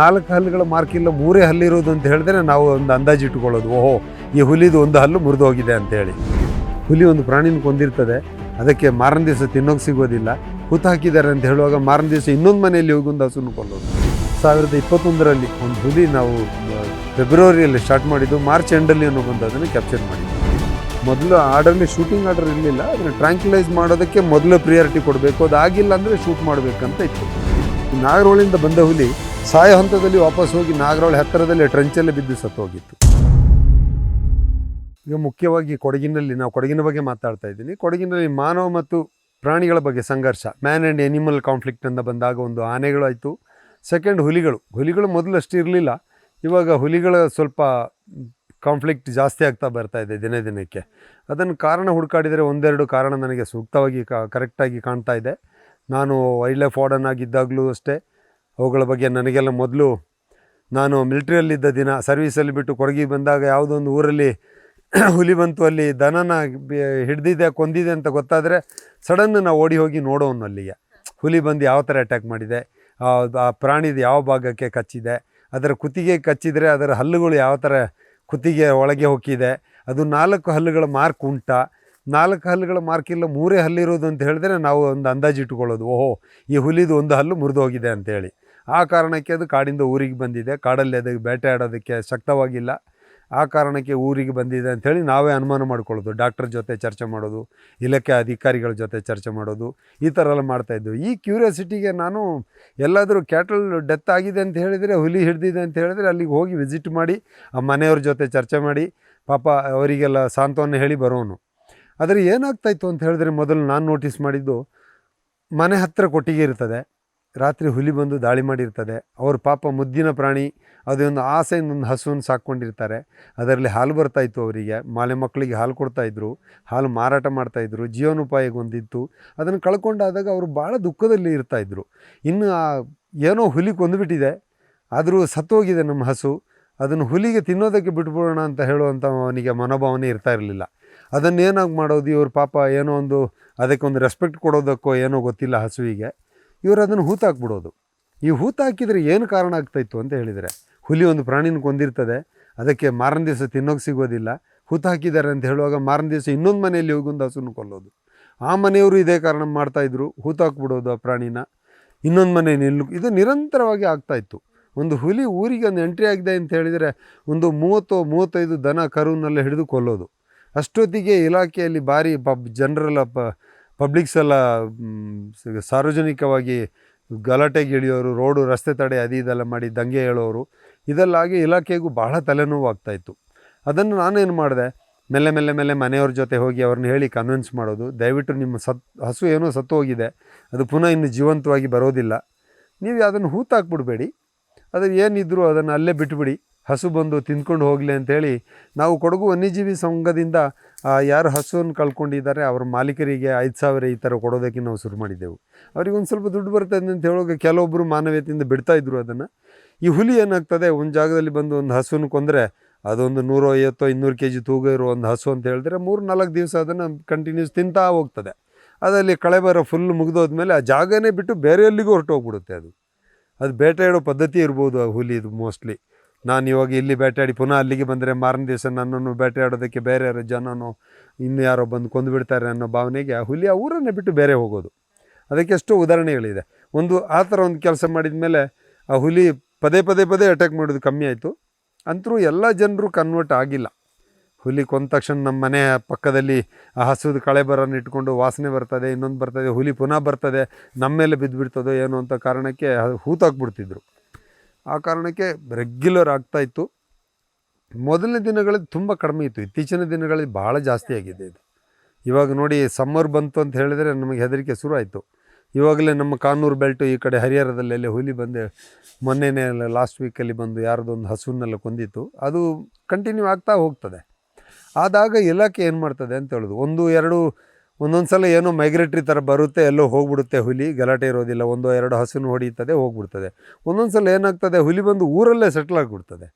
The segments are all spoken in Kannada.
ನಾಲ್ಕು ಹಲ್ಲುಗಳ ಮಾರ್ಕ್ ಇಲ್ಲ, ಮೂರೇ ಹಲ್ಲಿರೋದು ಅಂತ ಹೇಳಿದ್ರೆ ನಾವು ಒಂದು ಅಂದಾಜು ಇಟ್ಕೊಳ್ಳೋದು. ಓಹೋ, ಈ ಹುಲಿದು ಒಂದು ಹಲ್ಲು ಮುರಿದು ಹೋಗಿದೆ ಅಂತೇಳಿ ಹುಲಿ ಒಂದು ಪ್ರಾಣಿನ ಕೊಂದಿರ್ತದೆ, ಅದಕ್ಕೆ ಮಾರನ ದಿವಸ ತಿನ್ನೋಕೆ ಸಿಗೋದಿಲ್ಲ. ಹುತ್ತು ಹಾಕಿದ್ದಾರೆ ಅಂತ ಹೇಳುವಾಗ ಮಾರನ ದಿವಸ ಇನ್ನೊಂದು ಮನೆಯಲ್ಲಿ ಹೋಗಿ ಒಂದು ಹಸುನು ಕೊಲ್ಲೋದು ಸಾವಿರದ ಇಪ್ಪತ್ತೊಂದರಲ್ಲಿ ಒಂದು ಹುಲಿ ನಾವು ಫೆಬ್ರವರಿಯಲ್ಲಿ ಸ್ಟಾರ್ಟ್ ಮಾಡಿದ್ದು ಮಾರ್ಚ್ ಎಂಡಲ್ಲಿ ಅನ್ನೋ ಬಂದು ಅದನ್ನು ಕ್ಯಾಪ್ಚರ್ ಮಾಡಿದ್ದು. ಮೊದಲು ಆರ್ಡರ್ಲಿ ಶೂಟಿಂಗ್ ಆರ್ಡರ್ ಇರಲಿಲ್ಲ, ಅದನ್ನು ಟ್ರ್ಯಾಂಕ್ಯುಲೈಸ್ ಮಾಡೋದಕ್ಕೆ ಮೊದಲು ಪ್ರಿಯಾರಿಟಿ ಕೊಡಬೇಕು ಅದು ಆಗಿಲ್ಲ ಅಂದರೆ ಶೂಟ್ ಮಾಡಬೇಕಂತ ಇತ್ತು. ನಾಗರೋಳಿಂದ ಬಂದ ಹುಲಿ ಸಾಯೋ ಹಂತದಲ್ಲಿ ವಾಪಸ್ ಹೋಗಿ ನಾಗರೋಳಿ ಹತ್ತಿರದಲ್ಲಿ ಟ್ರೆಂಚಲ್ಲಿ ಬಿದ್ದು ಸತ್ತೋಗಿತ್ತು. ಈಗ ಮುಖ್ಯವಾಗಿ ಕೊಡಗಿನಲ್ಲಿ ನಾವು ಕೊಡಗಿನ ಬಗ್ಗೆ ಮಾತಾಡ್ತಾ ಇದ್ದೀನಿ. ಕೊಡಗಿನಲ್ಲಿ ಮಾನವ ಮತ್ತು ಪ್ರಾಣಿಗಳ ಬಗ್ಗೆ ಸಂಘರ್ಷ. ಮ್ಯಾನ್ ಆ್ಯಂಡ್ ಎನಿಮಲ್ ಕಾನ್ಫ್ಲಿಕ್ಟ್ ಅಂತ ಬಂದಾಗ ಒಂದು ಆನೆಗಳು ಆಯಿತು. ಸೆಕೆಂಡ್ ಹುಲಿಗಳು. ಹುಲಿಗಳು ಮೊದಲು ಅಷ್ಟು ಇರಲಿಲ್ಲ. ಇವಾಗ ಹುಲಿಗಳ ಸ್ವಲ್ಪ ಕಾನ್ಫ್ಲಿಕ್ಟ್ ಜಾಸ್ತಿ ಆಗ್ತಾ ಬರ್ತಾ ಇದೆ ದಿನೇ ದಿನಕ್ಕೆ. ಅದನ್ನು ಕಾರಣ ಹುಡುಕಾಡಿದರೆ ಒಂದೆರಡು ಕಾರಣ ನನಗೆ ಸೂಕ್ತವಾಗಿ ಕರೆಕ್ಟಾಗಿ ಕಾಣ್ತಾ ಇದೆ. ನಾನು ವೈಲ್ಡ್ ಲೈಫ್ ವಾರ್ಡನ್ ಆಗಿದ್ದಾಗಲೂ ಅಷ್ಟೇ. ಅವುಗಳ ಬಗ್ಗೆ ನನಗೆಲ್ಲ ಮೊದಲು ನಾನು ಮಿಲಿಟ್ರಿಯಲ್ಲಿದ್ದ ದಿನ, ಸರ್ವೀಸಲ್ಲಿ ಬಿಟ್ಟು ಕೊಡಗಿಗೆ ಬಂದಾಗ ಯಾವುದೋ ಒಂದು ಊರಲ್ಲಿ ಹುಲಿ ಬಂತು, ಅಲ್ಲಿ ದನನ ಹಿಡ್ದಿದೆ, ಕೊಂದಿದೆ ಅಂತ ಗೊತ್ತಾದರೆ ಸಡನ್ ನಾವು ಓಡಿ ಹೋಗಿ ನೋಡೋನು ಅಲ್ಲಿಗೆ. ಹುಲಿ ಬಂದು ಯಾವ ಥರ ಅಟ್ಯಾಕ್ ಮಾಡಿದೆ, ಆ ಪ್ರಾಣಿದು ಯಾವ ಭಾಗಕ್ಕೆ ಕಚ್ಚಿದೆ, ಅದರ ಕುತ್ತಿಗೆ ಕಚ್ಚಿದರೆ ಅದರ ಹಲ್ಲುಗಳು ಯಾವ ಥರ ಕುತ್ತಿಗೆ ಒಳಗೆ ಹೊಕ್ಕಿದೆ, ಅದು ನಾಲ್ಕು ಹಲ್ಲುಗಳ ಮಾರ್ಕ್ ಉಂಟಾ. ನಾಲ್ಕು ಹಲ್ಲುಗಳ ಮಾರ್ಕ್ ಇಲ್ಲ, ಮೂರೇ ಹಲ್ಲಿರೋದು ಅಂತ ಹೇಳಿದ್ರೆ ನಾವು ಒಂದು ಅಂದಾಜು ಇಟ್ಕೊಳ್ಳೋದು, ಓಹೋ, ಈ ಹುಲಿದು ಒಂದು ಹಲ್ಲು ಮುರಿದು ಹೋಗಿದೆ ಅಂತೇಳಿ. ಆ ಕಾರಣಕ್ಕೆ ಅದು ಕಾಡಿಂದ ಊರಿಗೆ ಬಂದಿದೆ. ಕಾಡಲ್ಲಿ ಅದಕ್ಕೆ ಬೇಟೆ ಆಡೋದಕ್ಕೆ ಶಕ್ತವಾಗಿಲ್ಲ. ಆ ಕಾರಣಕ್ಕೆ ಊರಿಗೆ ಬಂದಿದೆ ಅಂಥೇಳಿ ನಾವೇ ಅನುಮಾನ ಮಾಡ್ಕೊಳ್ಳೋದು. ಡಾಕ್ಟರ್ ಜೊತೆ ಚರ್ಚೆ ಮಾಡೋದು, ಇಲಾಖೆ ಅಧಿಕಾರಿಗಳ ಜೊತೆ ಚರ್ಚೆ ಮಾಡೋದು, ಈ ಥರ ಎಲ್ಲ ಮಾಡ್ತಾಯಿದ್ದೆವು ಈ ಕ್ಯೂರಿಯಾಸಿಟಿಗೆ ನಾನು ಎಲ್ಲಾದರೂ ಕ್ಯಾಟಲ್ ಡೆತ್ ಆಗಿದೆ ಅಂತ ಹೇಳಿದರೆ, ಹುಲಿ ಹಿಡ್ದಿದೆ ಅಂತ ಹೇಳಿದರೆ ಅಲ್ಲಿಗೆ ಹೋಗಿ ವಿಸಿಟ್ ಮಾಡಿ, ಆ ಮನೆಯವ್ರ ಜೊತೆ ಚರ್ಚೆ ಮಾಡಿ, ಪಾಪ ಅವರಿಗೆಲ್ಲ ಸಾಂತ್ವನ ಹೇಳಿ ಬರೋನು. ಆದರೆ ಏನಾಗ್ತಾಯಿತ್ತು ಅಂತ ಹೇಳಿದ್ರೆ ಮೊದಲು ನಾನು ನೋಟಿಸ್ ಮಾಡಿದ್ದು, ಮನೆ ಹತ್ತಿರ ಕೊಟ್ಟಿಗೆ ಇರ್ತದೆ. ರಾತ್ರಿ ಹುಲಿ ಬಂದು ದಾಳಿ ಮಾಡಿರ್ತದೆ. ಅವ್ರ ಪಾಪ ಮುದ್ದಿನ ಪ್ರಾಣಿ ಅದೊಂದು ಆಸೆಯಿಂದ ಒಂದು ಹಸುವನ್ನು ಸಾಕ್ಕೊಂಡಿರ್ತಾರೆ. ಅದರಲ್ಲಿ ಹಾಲು ಬರ್ತಾಯಿತ್ತು ಅವರಿಗೆ. ಮಾಲೆ ಮಕ್ಕಳಿಗೆ ಹಾಲು ಕೊಡ್ತಾಯಿದ್ರು ಹಾಲು ಮಾರಾಟ ಮಾಡ್ತಾಯಿದ್ರು ಜೀವನೋಪಾಯಕ್ಕೆ ಒಂದಿತ್ತು ಅದನ್ನು ಕಳ್ಕೊಂಡಾದಾಗ ಅವರು ಭಾಳ ದುಃಖದಲ್ಲಿ ಇರ್ತಾಯಿದ್ರು ಇನ್ನು ಆ ಏನೋ ಹುಲಿ ಕೊಂದುಬಿಟ್ಟಿದೆ. ಆದರೂ ಸತ್ತೋಗಿದೆ ನಮ್ಮ ಹಸು. ಅದನ್ನು ಹುಲಿಗೆ ತಿನ್ನೋದಕ್ಕೆ ಬಿಟ್ಬಿಡೋಣ ಅಂತ ಹೇಳುವಂಥ ಅವನಿಗೆ ಮನೋಭಾವನೆ ಇರ್ತಾ ಇರಲಿಲ್ಲ. ಅದನ್ನು ಏನಾಗಿ ಮಾಡೋದು? ಇವ್ರ ಪಾಪ ಏನೋ ಒಂದು, ಅದಕ್ಕೊಂದು ರೆಸ್ಪೆಕ್ಟ್ ಕೊಡೋದಕ್ಕೋ ಏನೋ ಗೊತ್ತಿಲ್ಲ ಹಸುವಿಗೆ. ಇವರು ಅದನ್ನು ಹೂತಾಕ್ಬಿಡೋದು. ಈ ಹೂತಾಕಿದರೆ ಏನು ಕಾರಣ ಆಗ್ತಾಯಿತ್ತು ಅಂತ ಹೇಳಿದರೆ, ಹುಲಿ ಒಂದು ಪ್ರಾಣಿನ ಕೊಂದಿರ್ತದೆ, ಅದಕ್ಕೆ ಮಾರನ ದಿವಸ ತಿನ್ನೋಕೆ ಸಿಗೋದಿಲ್ಲ, ಹೂತಾಕಿದ್ದಾರೆ ಅಂತ ಹೇಳುವಾಗ ಮಾರನ ದಿವಸ ಇನ್ನೊಂದು ಮನೆಯಲ್ಲಿ ಹೋಗಿ ಒಂದು ಹಸುನ ಕೊಲ್ಲೋದು. ಆ ಮನೆಯವರು ಇದೇ ಕಾರಣ ಮಾಡ್ತಾಯಿದ್ರು, ಹೂತಾಕ್ಬಿಡೋದು ಆ ಪ್ರಾಣಿನ. ಇನ್ನೊಂದು ಮನೆ ನಿಲ್ಲು, ಇದು ನಿರಂತರವಾಗಿ ಆಗ್ತಾಯಿತ್ತು. ಒಂದು ಹುಲಿ ಊರಿಗೆ ಒಂದು ಎಂಟ್ರಿ ಆಗಿದೆ ಅಂತ ಹೇಳಿದರೆ, ಒಂದು ಮೂವತ್ತು ಮೂವತ್ತೈದು ದನ ಕರುವನ್ನೆಲ್ಲ ಹಿಡಿದು ಕೊಲ್ಲೋದು. ಅಷ್ಟೊತ್ತಿಗೆ ಇಲಾಖೆಯಲ್ಲಿ ಭಾರಿ ಪಬ್ ಜನರಲ್ಲ ಪ ಪಬ್ಲಿಕ್ಸ್ ಎಲ್ಲ ಸಾರ್ವಜನಿಕವಾಗಿ ಗಲಾಟೆಗೆ ಇಳಿಯೋರು, ರೋಡು ರಸ್ತೆ ತಡೆ ಅದು ಇದೆಲ್ಲ ಮಾಡಿ ದಂಗೆ ಹೇಳೋರು, ಇದೆಲ್ಲಾಗಿ ಇಲಾಖೆಗೂ ಬಹಳ ತಲೆನೋವು ಆಗ್ತಾಯಿತ್ತು ಅದನ್ನು ನಾನೇನು ಮಾಡಿದೆ, ಮೆಲ್ಲೆ ಮೆಲ್ಲೆ ಮೆಲ್ಲೆ ಮನೆಯವ್ರ ಜೊತೆ ಹೋಗಿ ಅವ್ರನ್ನ ಹೇಳಿ ಕನ್ವಿನ್ಸ್ ಮಾಡೋದು. ದಯವಿಟ್ಟು ನಿಮ್ಮ ಸತ್, ಹಸು ಏನೋ ಸತ್ತು ಹೋಗಿದೆ ಅದು ಪುನಃ ಇನ್ನು ಜೀವಂತವಾಗಿ ಬರೋದಿಲ್ಲ. ನೀವು ಅದನ್ನು ಹೂತಾಕ್ಬಿಡ್ಬೇಡಿ. ಅದು ಏನಿದ್ರು ಅದನ್ನು ಅಲ್ಲೇ ಬಿಟ್ಬಿಡಿ. ಹಸು ಬಂದು ತಿಂದ್ಕೊಂಡು ಹೋಗಲಿ ಅಂತೇಳಿ ನಾವು ಕೊಡಗು ವನ್ಯಜೀವಿ ಸಂಘದಿಂದ ಯಾರು ಹಸುವನ್ನು ಕಳ್ಕೊಂಡಿದ್ದಾರೆ, ಅವ್ರ ಮಾಲೀಕರಿಗೆ ಐದು ಸಾವಿರ ಈ ಥರ ಕೊಡೋದಕ್ಕೆ ನಾವು ಶುರು ಮಾಡಿದ್ದೆವು. ಅವ್ರಿಗೆ ಒಂದು ಸ್ವಲ್ಪ ದುಡ್ಡು ಬರ್ತದೆ ಅಂತ ಹೇಳೋಕೆ ಕೆಲವೊಬ್ಬರು ಮಾನವೀಯತೆಯಿಂದ ಬಿಡ್ತಾ ಇದ್ರು ಅದನ್ನು. ಈ ಹುಲಿ ಏನಾಗ್ತದೆ, ಒಂದು ಜಾಗದಲ್ಲಿ ಬಂದು ಒಂದು ಹಸುವನ್ನು ಕೊಂದರೆ ಅದೊಂದು ನೂರು ಐವತ್ತೋ ಇನ್ನೂರು ಕೆ ಜಿ ತೂಗ ಇರೋ ಒಂದು ಹಸು ಅಂತ ಹೇಳಿದ್ರೆ ಮೂರು ನಾಲ್ಕು ದಿವಸ ಅದನ್ನು ಕಂಟಿನ್ಯೂಸ್ ತಿಂತಾ ಹೋಗ್ತದೆ. ಅದರಲ್ಲಿ ಕಳೆ ಬರೋ ಫುಲ್ ಮುಗಿದೋದ್ಮೇಲೆ ಆ ಜಾಗನೇ ಬಿಟ್ಟು ಬೇರೆ ಎಲ್ಲಿಗೂ ಹೊರಟೋಗ್ಬಿಡುತ್ತೆ ಅದು. ಅದು ಬೇಟೆಯಾಡೋ ಪದ್ಧತಿ ಇರ್ಬೋದು ಆ ಹುಲಿದು ಮೋಸ್ಟ್ಲಿ ನಾನು ಇವಾಗ ಇಲ್ಲಿ ಬೇಟೆಯಾಡಿ ಪುನಃ ಅಲ್ಲಿಗೆ ಬಂದರೆ ಮಾರನೇ ದಿವಸ ನನ್ನನ್ನು ಬೇಟೆಯಾಡೋದಕ್ಕೆ ಬೇರೆ ಯಾರೋ ಜನನೋ ಇನ್ನು ಯಾರೋ ಬಂದು ಕೊಂದು ಬಿಡ್ತಾರೆ ಅನ್ನೋ ಭಾವನೆಗೆ ಆ ಹುಲಿ ಆ ಊರನ್ನೇ ಬಿಟ್ಟು ಬೇರೆ ಹೋಗೋದು. ಅದಕ್ಕೆ ಎಷ್ಟೋ ಉದಾಹರಣೆಗಳಿದೆ. ಒಂದು ಆ ಥರ ಒಂದು ಕೆಲಸ ಮಾಡಿದ ಮೇಲೆ ಆ ಹುಲಿ ಪದೇ ಪದೇ ಪದೇ ಅಟ್ಯಾಕ್ ಮಾಡೋದು ಕಮ್ಮಿ ಆಯಿತು. ಅಂತರೂ ಎಲ್ಲ ಜನರು ಕನ್ವರ್ಟ್ ಆಗಿಲ್ಲ. ಹುಲಿ ಕೊಂದ ತಕ್ಷಣ ನಮ್ಮ ಮನೆ ಪಕ್ಕದಲ್ಲಿ ಆ ಹಸುದ ಕಳೆ ಬರೋನ್ನ ಇಟ್ಕೊಂಡು ವಾಸನೆ ಬರ್ತದೆ, ಇನ್ನೊಂದು ಬರ್ತದೆ, ಹುಲಿ ಪುನಃ ಬರ್ತದೆ, ನಮ್ಮ ಮೇಲೆ ಬಿದ್ದುಬಿಡ್ತದೋ ಏನೋ ಅಂತ ಕಾರಣಕ್ಕೆ ಹೂತಾಕ್ಬಿಡ್ತಿದ್ರು. ಆ ಕಾರಣಕ್ಕೆ ರೆಗ್ಯುಲರ್ ಆಗ್ತಾಯಿತ್ತು ಮೊದಲನೇ ದಿನಗಳಲ್ಲಿ ತುಂಬ ಕಡಿಮೆ ಇತ್ತು. ಇತ್ತೀಚಿನ ದಿನಗಳಲ್ಲಿ ಭಾಳ ಜಾಸ್ತಿ ಆಗಿದೆ ಇದು. ಇವಾಗ ನೋಡಿ ಸಮ್ಮರ್ ಬಂತು ಅಂತ ಹೇಳಿದರೆ ನಮಗೆ ಹೆದರಿಕೆ ಶುರು ಆಯಿತು. ಇವಾಗಲೇ ನಮ್ಮ ಕಾನೂರು ಬೆಲ್ಟು ಈ ಕಡೆ ಹರಿಹರದಲ್ಲೆಲ್ಲ ಹುಲಿ ಬಂದೆ ಮೊನ್ನೆನೇ ಲಾಸ್ಟ್ ವೀಕಲ್ಲಿ ಬಂದು ಯಾರ್ದೊಂದು ಹಸುವನ್ನೆಲ್ಲ ಕೊಂದಿತ್ತು. ಅದು ಕಂಟಿನ್ಯೂ ಆಗ್ತಾ ಹೋಗ್ತದೆ. ಆದಾಗ ಇಲಾಖೆ ಏನು ಮಾಡ್ತದೆ ಅಂತ ಹೇಳೋದು. ಒಂದು, ಎರಡು ಒಂದೊಂದು ಸಲ ಏನೋ ಮೈಗ್ರೇಟ್ರಿ ಥರ ಬರುತ್ತೆ, ಎಲ್ಲೋ ಹೋಗ್ಬಿಡುತ್ತೆ ಹುಲಿ, ಗಲಾಟೆ ಇರೋದಿಲ್ಲ, ಒಂದೋ ಎರಡು ಹಸುನು ಹೊಡೀತದೆ ಹೋಗ್ಬಿಡ್ತದೆ. ಒಂದೊಂದು ಸಲ ಏನಾಗ್ತದೆ, ಹುಲಿ ಬಂದು ಊರಲ್ಲೇ ಸೆಟ್ಲ್ ಆಗಿಬಿಡ್ತದೆ.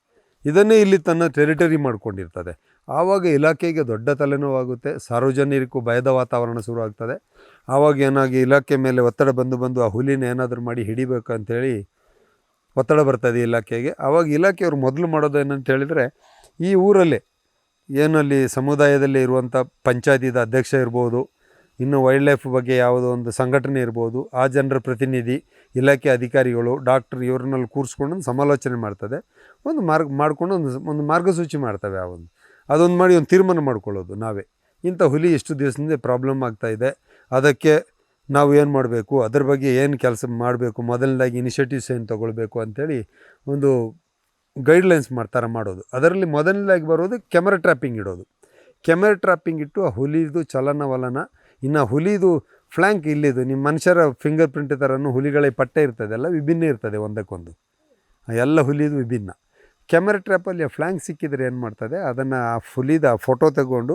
ಇದನ್ನೇ ಇಲ್ಲಿ ತನ್ನ ಟೆರಿಟರಿ ಮಾಡ್ಕೊಂಡಿರ್ತದೆ. ಆವಾಗ ಇಲಾಖೆಗೆ ದೊಡ್ಡ ತಲೆನೋವಾಗುತ್ತೆ ಸಾರ್ವಜನಿಕರಿಗೂ ಭಯದ ವಾತಾವರಣ ಶುರು ಆಗ್ತದೆ ಆವಾಗ ಏನಾಗಿ ಇಲಾಖೆ ಮೇಲೆ ಒತ್ತಡ ಬಂದು ಬಂದು ಆ ಹುಲಿನ ಏನಾದರೂ ಮಾಡಿ ಹಿಡಿಬೇಕು ಅಂಥೇಳಿ ಒತ್ತಡ ಬರ್ತದೆ ಇಲಾಖೆಗೆ. ಆವಾಗ ಇಲಾಖೆಯವರು ಮೊದಲು ಮಾಡೋದು ಏನಂತ ಹೇಳಿದರೆ ಈ ಊರಲ್ಲೇ ಏನಲ್ಲಿ ಸಮುದಾಯದಲ್ಲಿ ಇರುವಂಥ ಪಂಚಾಯತಿದ ಅಧ್ಯಕ್ಷ ಇರ್ಬೋದು, ಇನ್ನು ವೈಲ್ಡ್ ಲೈಫ್ ಬಗ್ಗೆ ಯಾವುದೋ ಒಂದು ಸಂಘಟನೆ ಇರ್ಬೋದು, ಆ ಜನರ ಪ್ರತಿನಿಧಿ, ಇಲಾಖೆ ಅಧಿಕಾರಿಗಳು ಡಾಕ್ಟ್ರ್ ಇವ್ರನ್ನಲ್ಲಿ ಕೂರಿಸ್ಕೊಂಡು ಒಂದು ಸಮಾಲೋಚನೆ ಮಾಡ್ತದೆ. ಒಂದು ಮಾರ್ಗ, ಮಾಡ್ಕೊಂಡು ಒಂದು ಒಂದು ಮಾರ್ಗಸೂಚಿ ಮಾಡ್ತವೆ ಆ ಒಂದು. ಅದೊಂದು ಮಾಡಿ ಒಂದು ತೀರ್ಮಾನ ಮಾಡ್ಕೊಳ್ಳೋದು ನಾವೇ. ಇಂಥ ಹುಲಿ ಎಷ್ಟು ದಿವಸದಿಂದ ಪ್ರಾಬ್ಲಮ್ ಆಗ್ತಾಯಿದೆ ಅದಕ್ಕೆ ನಾವು ಏನು ಮಾಡಬೇಕು, ಅದ್ರ ಬಗ್ಗೆ ಏನು ಕೆಲಸ ಮಾಡಬೇಕು, ಮೊದಲನೇದಾಗಿ ಇನಿಷಿಯೇಟಿವ್ಸ್ ಏನು ತೊಗೊಳ್ಬೇಕು ಅಂಥೇಳಿ ಒಂದು ಗೈಡ್ಲೈನ್ಸ್ ಮಾಡ್ತಾರೆ ಮಾಡೋದು. ಅದರಲ್ಲಿ ಮೊದಲನೇದಾಗಿ ಬರೋದು ಕ್ಯಾಮರಾ ಟ್ರ್ಯಾಪಿಂಗ್ ಇಡೋದು. ಕ್ಯಾಮರಾ ಟ್ರ್ಯಾಪಿಂಗ್ ಇಟ್ಟು ಆ ಹುಲಿದು ಚಲನವಲನ ಇನ್ನು ಹುಲಿದು ಫ್ಲ್ಯಾಂಕ್ ಇಲ್ಲಿದು ನಿಮ್ಮ ಮನುಷ್ಯರ ಫಿಂಗರ್ ಪ್ರಿಂಟ್ ಥರನೂ ಹುಲಿಗಳ ಪಟ್ಟೆ ಇರ್ತದೆ ಎಲ್ಲ ವಿಭಿನ್ನ ಇರ್ತದೆ ಒಂದಕ್ಕೊಂದು. ಎಲ್ಲ ಹುಲಿದು ವಿಭಿನ್ನ. ಕ್ಯಾಮರಾ ಟ್ರ್ಯಾಪಲ್ಲಿ ಆ ಫ್ಲ್ಯಾಂಕ್ ಸಿಕ್ಕಿದರೆ ಏನು ಮಾಡ್ತದೆ, ಅದನ್ನು ಆ ಹುಲಿದ ಫೋಟೋ ತಗೊಂಡು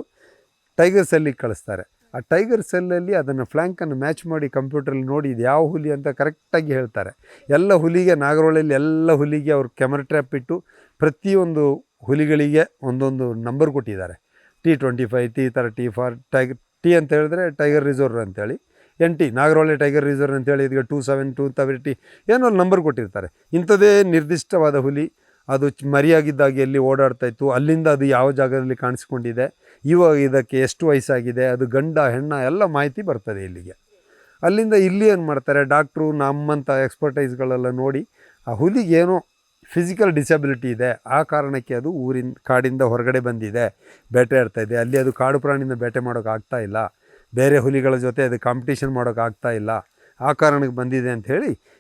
ಟೈಗರ್ ಸೆಲ್ಲಿಗೆ ಕಳಿಸ್ತಾರೆ. ಆ ಟೈಗರ್ ಸೆಲ್ಲಲ್ಲಿ ಅದನ್ನು ಫ್ಲ್ಯಾಂಕನ್ನು ಮ್ಯಾಚ್ ಮಾಡಿ ಕಂಪ್ಯೂಟ್ರಲ್ಲಿ ನೋಡಿ ಇದು ಯಾವ ಹುಲಿ ಅಂತ ಕರೆಕ್ಟಾಗಿ ಹೇಳ್ತಾರೆ. ಎಲ್ಲ ಹುಲಿಗೆ ನಾಗರೋಳಲ್ಲಿ ಎಲ್ಲ ಹುಲಿಗೆ ಅವ್ರು ಕ್ಯಾಮರಾ ಟ್ರ್ಯಾಪ್ ಇಟ್ಟು ಪ್ರತಿಯೊಂದು ಹುಲಿಗಳಿಗೆ ಒಂದೊಂದು ನಂಬರ್ ಕೊಟ್ಟಿದ್ದಾರೆ. T twenty five T thirty four tiger T ಅಂತ ಹೇಳಿದ್ರೆ ಟೈಗರ್ ರಿಸರ್ವ್ ಅಂತೇಳಿ N T Nagarahole tiger reserve ಅಂತೇಳಿ ಇದಕ್ಕೆ ಟೂ ಸೆವೆನ್ ಟೂ ತರ್ಟಿ ಏನೋ ಒಂದು ನಂಬರ್ ಕೊಟ್ಟಿರ್ತಾರೆ. ಇಂಥದೇ ನಿರ್ದಿಷ್ಟವಾದ ಹುಲಿ, ಅದು ಮರಿಯಾಗಿದ್ದಾಗ ಎಲ್ಲಿ ಓಡಾಡ್ತಾ ಇತ್ತು, ಅಲ್ಲಿಂದ ಅದು ಯಾವ ಜಾಗದಲ್ಲಿ ಕಾಣಿಸ್ಕೊಂಡಿದೆ ಇವಾಗ ಇದಕ್ಕೆ ಎಷ್ಟು ವಯಸ್ಸಾಗಿದೆ, ಅದು ಗಂಡ, ಹೆಣ್ಣ ಎಲ್ಲ ಮಾಹಿತಿ ಬರ್ತದೆ ಇಲ್ಲಿಗೆ. ಅಲ್ಲಿಂದ ಇಲ್ಲಿ ಏನು ಮಾಡ್ತಾರೆ, ಡಾಕ್ಟ್ರು, ನಮ್ಮಂಥ ಎಕ್ಸ್ಪರ್ಟೈಸ್ಗಳೆಲ್ಲ ನೋಡಿ, ಆ ಹುಲಿಗೇನೋ ಫಿಸಿಕಲ್ ಡಿಸಬಿಲಿಟಿ ಇದೆ, ಆ ಕಾರಣಕ್ಕೆ ಅದು ಊರಿನ ಕಾಡಿಂದ ಹೊರಗಡೆ ಬಂದಿದೆ, ಬೇಟೆ ಆಡ್ತಾ ಇದೆ. ಅಲ್ಲಿ ಅದು ಕಾಡು ಪ್ರಾಣಿನ ಬೇಟೆ ಮಾಡೋಕೆ ಆಗ್ತಾ ಇಲ್ಲ, ಬೇರೆ ಹುಲಿಗಳ ಜೊತೆ ಅದು ಕಾಂಪಿಟೇಷನ್ ಮಾಡೋಕೆ ಆಗ್ತಾ ಇಲ್ಲ, ಆ ಕಾರಣಕ್ಕೆ ಬಂದಿದೆ ಅಂತ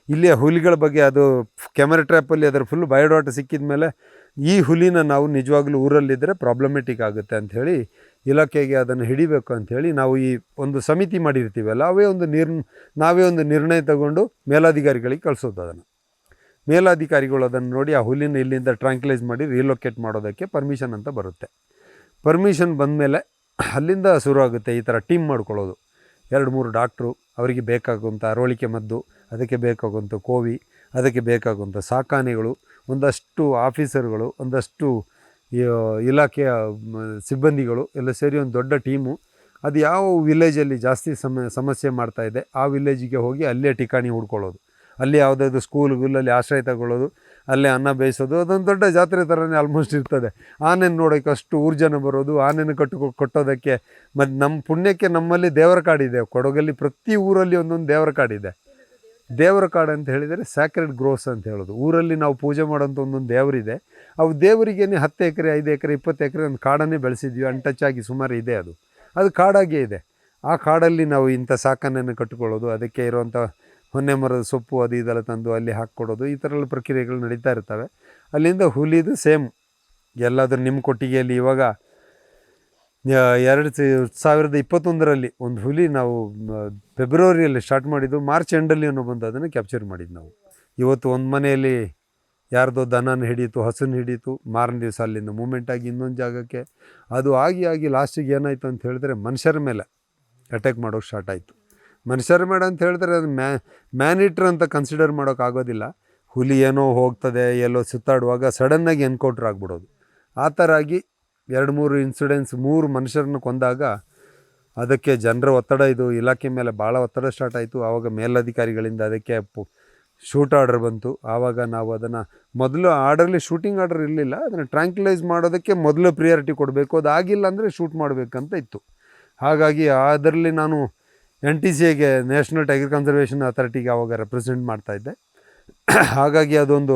ಹೇಳಿ ಇಲ್ಲಿ ಆ ಹುಲಿಗಳ ಬಗ್ಗೆ ಅದು ಕ್ಯಾಮೆರಾ ಟ್ರ್ಯಾಪಲ್ಲಿ ಅದರ ಫುಲ್ ಬಯೋಡಾಟ ಸಿಕ್ಕಿದ ಮೇಲೆ ಈ ಹುಲಿನ ನಾವು ನಿಜವಾಗ್ಲೂ ಊರಲ್ಲಿದ್ದರೆ ಪ್ರಾಬ್ಲಮೆಟಿಕ್ ಆಗುತ್ತೆ ಅಂಥೇಳಿ ಇಲಾಖೆಗೆ ಅದನ್ನು ಹಿಡಿಬೇಕು ಅಂಥೇಳಿ ನಾವು ಈ ಒಂದು ಸಮಿತಿ ಮಾಡಿರ್ತೀವಲ್ಲ ಅವೇ ಒಂದು ನಿರ್ ನಾವೇ ಒಂದು ನಿರ್ಣಯ ತಗೊಂಡು ಮೇಲಾಧಿಕಾರಿಗಳಿಗೆ ಕಳಿಸೋದು ಅದನ್ನು. ಮೇಲಾಧಿಕಾರಿಗಳು ಅದನ್ನು ನೋಡಿ ಆ ಹುಲಿನ ಇಲ್ಲಿಂದ ಟ್ರಾಂಕ್ಲೈಸ್ ಮಾಡಿ ರಿಲೊಕೇಟ್ ಮಾಡೋದಕ್ಕೆ ಪರ್ಮಿಷನ್ ಅಂತ ಬರುತ್ತೆ. ಪರ್ಮಿಷನ್ ಬಂದಮೇಲೆ ಅಲ್ಲಿಂದ ಶುರು ಆಗುತ್ತೆ ಈ ಥರ ಟೀಮ್ ಮಾಡ್ಕೊಳ್ಳೋದು. ಎರಡು ಮೂರು ಡಾಕ್ಟ್ರು ಅವರಿಗೆ ಬೇಕಾಗುವಂಥ ಅರವಳಿಕೆ ಮದ್ದು, ಅದಕ್ಕೆ ಬೇಕಾಗುವಂಥ ಕೋವಿ, ಅದಕ್ಕೆ ಬೇಕಾಗುವಂಥ ಸಾಕಾನೆಗಳು ಒಂದಷ್ಟು ಆಫೀಸರ್ಗಳು, ಒಂದಷ್ಟು ಇಲಾಖೆಯ ಸಿಬ್ಬಂದಿಗಳು, ಎಲ್ಲ ಸೇರಿ ಒಂದು ದೊಡ್ಡ ಟೀಮು. ಅದು ಯಾವ ವಿಲೇಜಲ್ಲಿ ಜಾಸ್ತಿ ಸಮ, ಸಮಸ್ಯೆ ಮಾಡ್ತಾಯಿದೆ ಆ ವಿಲೇಜಿಗೆ ಹೋಗಿ ಅಲ್ಲೇ ಠಿಕಾಣಿ ಹುಡ್ಕೊಳ್ಳೋದು. ಅಲ್ಲಿ ಯಾವುದಾದ್ರು ಸ್ಕೂಲ್ಗಳಲ್ಲಿ ಆಶ್ರಯ ತಗೊಳ್ಳೋದು ಅಲ್ಲೇ ಅನ್ನ ಬೇಯಿಸೋದು, ಅದೊಂದು ದೊಡ್ಡ ಜಾತ್ರೆ ಥರನೇ ಆಲ್ಮೋಸ್ಟ್ ಇರ್ತದೆ. ಆನೆನ ನೋಡೋಕ್ಕೆ ಅಷ್ಟು ಊರ್ಜನ ಬರೋದು, ಆನೆನ ಕಟ್ಟು ಕೊಟ್ಟೋದಕ್ಕೆ. ಮತ್ತು ನಮ್ಮ ಪುಣ್ಯಕ್ಕೆ ನಮ್ಮಲ್ಲಿ ದೇವರ ಕಾಡಿದೆ ಕೊಡಗಲ್ಲಿ ಪ್ರತಿ ಊರಲ್ಲಿ ಒಂದೊಂದು ದೇವರ ಕಾಡಿದೆ ದೇವರ ಕಾಡು ಅಂತ ಹೇಳಿದರೆ ಸ್ಯಾಕ್ರೆಡ್ ಗ್ರೋಸ್ ಅಂತ ಹೇಳೋದು. ಊರಲ್ಲಿ ನಾವು ಪೂಜೆ ಮಾಡೋಂಥ ಒಂದೊಂದು ದೇವರಿದೆ. ಅವು ದೇವರಿಗೇನೆ ಹತ್ತು ಎಕರೆ, ಐದು ಎಕರೆ, ಇಪ್ಪತ್ತು ಎಕರೆ ಒಂದು ಕಾಡನ್ನೇ ಬೆಳೆಸಿದ್ವಿ. ಅನ್ಟಚ್ ಆಗಿ ಸುಮಾರು ಇದೆ ಅದು. ಅದು ಕಾಡಾಗೇ ಇದೆ. ಆ ಕಾಡಲ್ಲಿ ನಾವು ಇಂಥ ಸಾಕನ್ನು ಕಟ್ಟಿಕೊಳ್ಳೋದು ಅದಕ್ಕೆ ಇರುವಂಥ ಹೊನ್ನೆ ಮರದ ಸೊಪ್ಪು ಅದು ಇದೆಲ್ಲ ತಂದು ಅಲ್ಲಿ ಹಾಕ್ಕೊಡೋದು, ಈ ಥರ ಎಲ್ಲ ಪ್ರಕ್ರಿಯೆಗಳು ನಡೀತಾ ಇರ್ತವೆ. ಅಲ್ಲಿಂದ ಹುಲಿದು ಸೇಮ್ ಎಲ್ಲಾದರೂ ನಿಮ್ಮ ಕೊಟ್ಟಿಗೆಯಲ್ಲಿ ಇವಾಗ ಎರಡು ಸಾವಿರದ ಇಪ್ಪತ್ತೊಂದರಲ್ಲಿ ಒಂದು ಹುಲಿ ನಾವು ಫೆಬ್ರವರಿಯಲ್ಲಿ ಸ್ಟಾರ್ಟ್ ಮಾಡಿದ್ದು, ಮಾರ್ಚ್ ಎಂಡಲ್ಲಿ ಏನೋ ಬಂದು ಅದನ್ನು ಕ್ಯಾಪ್ಚರ್ ಮಾಡಿದ್ದು ನಾವು. ಇವತ್ತು ಒಂದು ಮನೆಯಲ್ಲಿ ಯಾರ್ದೋ ದನನ ಹಿಡಿಯಿತು, ಹಸುನ ಹಿಡಿಯಿತು, ಮಾರನೇ ದಿವಸ ಅಲ್ಲಿಂದ ಮೂಮೆಂಟ್ ಆಗಿ ಇನ್ನೊಂದು ಜಾಗಕ್ಕೆ. ಅದು ಆಗಿ ಆಗಿ ಲಾಸ್ಟಿಗೆ ಏನಾಯಿತು ಅಂತ ಹೇಳಿದ್ರೆ ಮನುಷ್ಯರ ಮೇಲೆ ಅಟ್ಯಾಕ್ ಮಾಡೋಕ್ಕೆ ಸ್ಟಾರ್ಟ್ ಆಯಿತು. ಮನುಷ್ಯರ ಮೇಡ ಅಂತ ಹೇಳಿದ್ರೆ ಅದು ಮ್ಯಾ ಮ್ಯಾನಿಟ್ರ್ ಅಂತ ಕನ್ಸಿಡರ್ ಮಾಡೋಕ್ಕಾಗೋದಿಲ್ಲ ಹುಲಿ ಏನೋ ಹೋಗ್ತದೆ, ಎಲ್ಲೋ ಸುತ್ತಾಡುವಾಗ ಸಡನ್ನಾಗಿ ಎನ್ಕೌಂಟ್ರ್ ಆಗ್ಬಿಡೋದು. ಆ ಥರ ಆಗಿ ಎರಡು ಮೂರು ಇನ್ಸಿಡೆನ್ಸ್ ಮೂರು ಮನುಷ್ಯರನ್ನು ಕೊಂದಾಗ ಅದಕ್ಕೆ ಜನರ ಒತ್ತಡ ಇದು, ಇಲಾಖೆ ಮೇಲೆ ಭಾಳ ಒತ್ತಡ ಸ್ಟಾರ್ಟ್ ಆಯಿತು. ಆವಾಗ ಮೇಲಧಿಕಾರಿಗಳಿಂದ ಅದಕ್ಕೆ ಶೂಟ್ ಆರ್ಡರ್ ಬಂತು. ಆವಾಗ ನಾವು ಅದನ್ನು ಮೊದಲು ಆರ್ಡರ್ಲಿ ಶೂಟಿಂಗ್ ಆರ್ಡರ್ ಇರಲಿಲ್ಲ. ಅದನ್ನು ಟ್ರ್ಯಾಂಕ್ಲೈಸ್ ಮಾಡೋದಕ್ಕೆ ಮೊದಲು ಪ್ರಿಯಾರಿಟಿ ಕೊಡಬೇಕು. ಅದು ಆಗಿಲ್ಲ ಅಂದರೆ ಶೂಟ್ ಮಾಡಬೇಕಂತ ಇತ್ತು. ಹಾಗಾಗಿ ಅದರಲ್ಲಿ ನಾನು ಎನ್ ಟಿ ಸಿ ಎಗೆ ನ್ಯಾಷನಲ್ ಟೈಗರ್ ಕನ್ಸರ್ವೇಷನ್ ಅಥಾರಿಟಿಗೆ ಆವಾಗ ರೆಪ್ರೆಸೆಂಟ್ ಮಾಡ್ತಾಯಿದ್ದೆ ಹಾಗಾಗಿ ಅದೊಂದು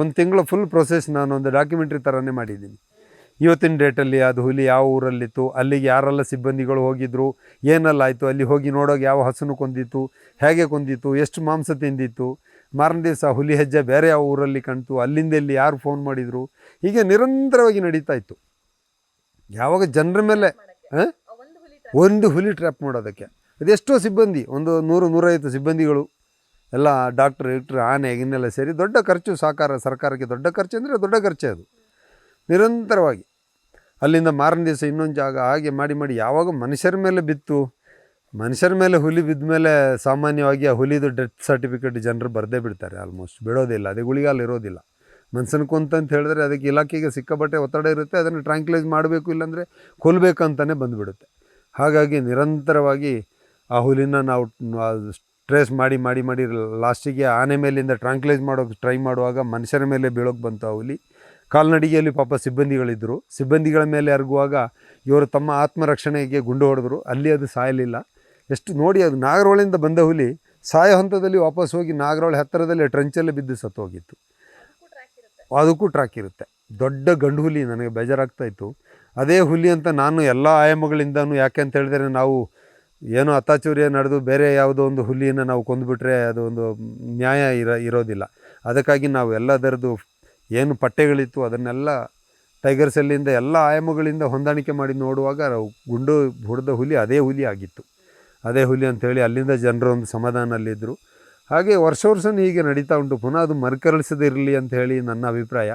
ಒಂದು ತಿಂಗಳ ಫುಲ್ ಪ್ರೊಸೆಸ್ ನಾನು ಒಂದು ಡಾಕ್ಯುಮೆಂಟ್ರಿ ಥರನೇ ಮಾಡಿದ್ದೀನಿ. ಇವತ್ತಿನ ಡೇಟಲ್ಲಿ ಅದು ಹುಲಿ ಯಾವ ಊರಲ್ಲಿತ್ತು ಅಲ್ಲಿಗೆ ಯಾರೆಲ್ಲ ಸಿಬ್ಬಂದಿಗಳು ಹೋಗಿದ್ರು ಏನೆಲ್ಲ ಆಯಿತು ಅಲ್ಲಿ ಹೋಗಿ ನೋಡೋಕೆ ಯಾವ ಹಸುನು ಕೊಂದಿತ್ತು ಹೇಗೆ ಕೊಂದಿತ್ತು ಎಷ್ಟು ಮಾಂಸ ತಿಂದಿತ್ತು ಮಾರನೇ ದಿವಸ ಹುಲಿ ಹೆಜ್ಜೆ ಬೇರೆ ಯಾವ ಊರಲ್ಲಿ ಕಾಣ್ತು ಅಲ್ಲಿಂದ ಇಲ್ಲಿ ಯಾರು ಫೋನ್ ಮಾಡಿದರು ಹೀಗೆ ನಿರಂತರವಾಗಿ ನಡೀತಾ ಇತ್ತು. ಯಾವಾಗ ಜನರ ಮೇಲೆ? ಒಂದು ಹುಲಿ ಟ್ರ್ಯಾಪ್ ಮಾಡೋದಕ್ಕೆ. ಅದೆಷ್ಟೋ ಸಿಬ್ಬಂದಿ, ಒಂದು ನೂರು, ನೂರೈವತ್ತು ಸಿಬ್ಬಂದಿಗಳು, ಎಲ್ಲ ಡಾಕ್ಟ್ರ್ ಇಟ್ರ್ ಆನೆ, ಗಿನ್ನೆಲ್ಲ ಸೇರಿ ದೊಡ್ಡ ಖರ್ಚು ಸಾಕಾರ, ಸರ್ಕಾರಕ್ಕೆ ದೊಡ್ಡ ಖರ್ಚು ಅಂದರೆ ದೊಡ್ಡ ಖರ್ಚೇ ಅದು. ನಿರಂತರವಾಗಿ. ಅಲ್ಲಿಂದ ಮಾರನೇ ದಿವಸ ಇನ್ನೊಂದು ಜಾಗ ಹಾಗೆ ಮಾಡಿ ಮಾಡಿ ಯಾವಾಗ ಮನುಷ್ಯರ ಮೇಲೆ ಬಿತ್ತು, ಮನುಷ್ಯರ ಮೇಲೆ ಹುಲಿ ಬಿದ್ದ ಮೇಲೆ ಸಾಮಾನ್ಯವಾಗಿ ಆ ಹುಲಿದು ಡೆತ್ ಸರ್ಟಿಫಿಕೇಟ್ ಜನರು ಬರದೇ ಬಿಡ್ತಾರೆ, ಆಲ್ಮೋಸ್ಟ್ ಬಿಡೋದಿಲ್ಲ, ಅದೇ ಗುಳಿಗಾಲ ಇರೋದಿಲ್ಲ. ಮನುಷ್ಯನ ಕೊಂತಂತ ಹೇಳಿದ್ರೆ ಅದಕ್ಕೆ ಇಲಾಖೆಗೆ ಸಿಕ್ಕಾಪಟ್ಟೆ ಒತ್ತಡ ಇರುತ್ತೆ, ಅದನ್ನು ಟ್ರ್ಯಾಂಕ್ಲೈಸ್ ಮಾಡಬೇಕು ಇಲ್ಲಾಂದರೆ ಕೊಲ್ಲಬೇಕಂತಲೇ ಬಂದುಬಿಡುತ್ತೆ. ಹಾಗಾಗಿ ನಿರಂತರವಾಗಿ ಆ ಹುಲಿನ ನಾವು ಟ್ರೇಸ್ ಮಾಡಿ ಮಾಡಿ ಮಾಡಿ ಲಾಸ್ಟಿಗೆ ಆನೆ ಮೇಲಿಂದ ಟ್ರಾಂಕ್ಲೈಸ್ ಮಾಡೋಕೆ ಟ್ರೈ ಮಾಡುವಾಗ ಮನುಷ್ಯರ ಮೇಲೆ ಬೀಳೋಕೆ ಬಂತು ಆ ಹುಲಿ. ಕಾಲ್ನಡಿಗೆಯಲ್ಲಿ ಪಾಪ ಸಿಬ್ಬಂದಿಗಳಿದ್ದರು ಸಿಬ್ಬಂದಿಗಳ ಮೇಲೆ ಅರಗುವಾಗ ಇವರು ತಮ್ಮ ಆತ್ಮರಕ್ಷಣೆಗೆ ಗುಂಡು ಹೊಡೆದ್ರು. ಅಲ್ಲಿ ಅದು ಸಾಯಲಿಲ್ಲ. ಎಷ್ಟು ನೋಡಿ ಅದು ನಾಗರೋಳಿಂದ ಬಂದ ಹುಲಿ ಸಾಯೋ ಹಂತದಲ್ಲಿ ವಾಪಸ್ ಹೋಗಿ ನಾಗರೋಳ ಹತ್ತಿರದಲ್ಲಿ ಟ್ರಂಚಲ್ಲಿ ಬಿದ್ದು ಸತ್ತು ಹೋಗಿತ್ತು. ಅದಕ್ಕೂ ಟ್ರ್ಯಾಕ್ ಇರುತ್ತೆ. ದೊಡ್ಡ ಗಂಡು ಹುಲಿ, ನನಗೆ ಬೇಜಾರಾಗ್ತಾಯಿತ್ತು ಅದೇ ಹುಲಿ ಅಂತ ನಾನು ಎಲ್ಲ ಆಯಾಮಗಳಿಂದನೂ ಯಾಕೆ ಅಂತ ಹೇಳಿದ್ರೆ ನಾವು ಏನೋ ಅತ್ತಾಚೂರ್ಯ ನಡೆದು ಬೇರೆ ಯಾವುದೋ ಒಂದು ಹುಲಿಯನ್ನು ನಾವು ಕೊಂದುಬಿಟ್ರೆ ಅದು ಒಂದು ನ್ಯಾಯ ಇರ ಇರೋದಿಲ್ಲ. ಅದಕ್ಕಾಗಿ ನಾವು ಎಲ್ಲದರದ್ದು ಏನು ಪಟ್ಟೆಗಳಿತ್ತು ಅದನ್ನೆಲ್ಲ ಟೈಗರ್ ಸೆಲ್ಲಿಂದ ಎಲ್ಲ ಆಯಾಮಗಳಿಂದ ಹೊಂದಾಣಿಕೆ ಮಾಡಿ ನೋಡುವಾಗ ಗುಂಡು ಹೊಡೆದ ಹುಲಿ ಅದೇ ಹುಲಿ ಆಗಿತ್ತು. ಅದೇ ಹುಲಿ ಅಂಥೇಳಿ ಅಲ್ಲಿಂದ ಜನರು ಒಂದು ಸಮಾಧಾನಲ್ಲಿದ್ದರು ಹಾಗೆ ವರ್ಷ ವರ್ಷವೂ ಹೀಗೆ ನಡೀತಾ ಉಂಟು. ಪುನಃ ಅದು ಮರುಕಳಿಸದಿರಲಿ ಅಂತ ಹೇಳಿ ನನ್ನ ಅಭಿಪ್ರಾಯ.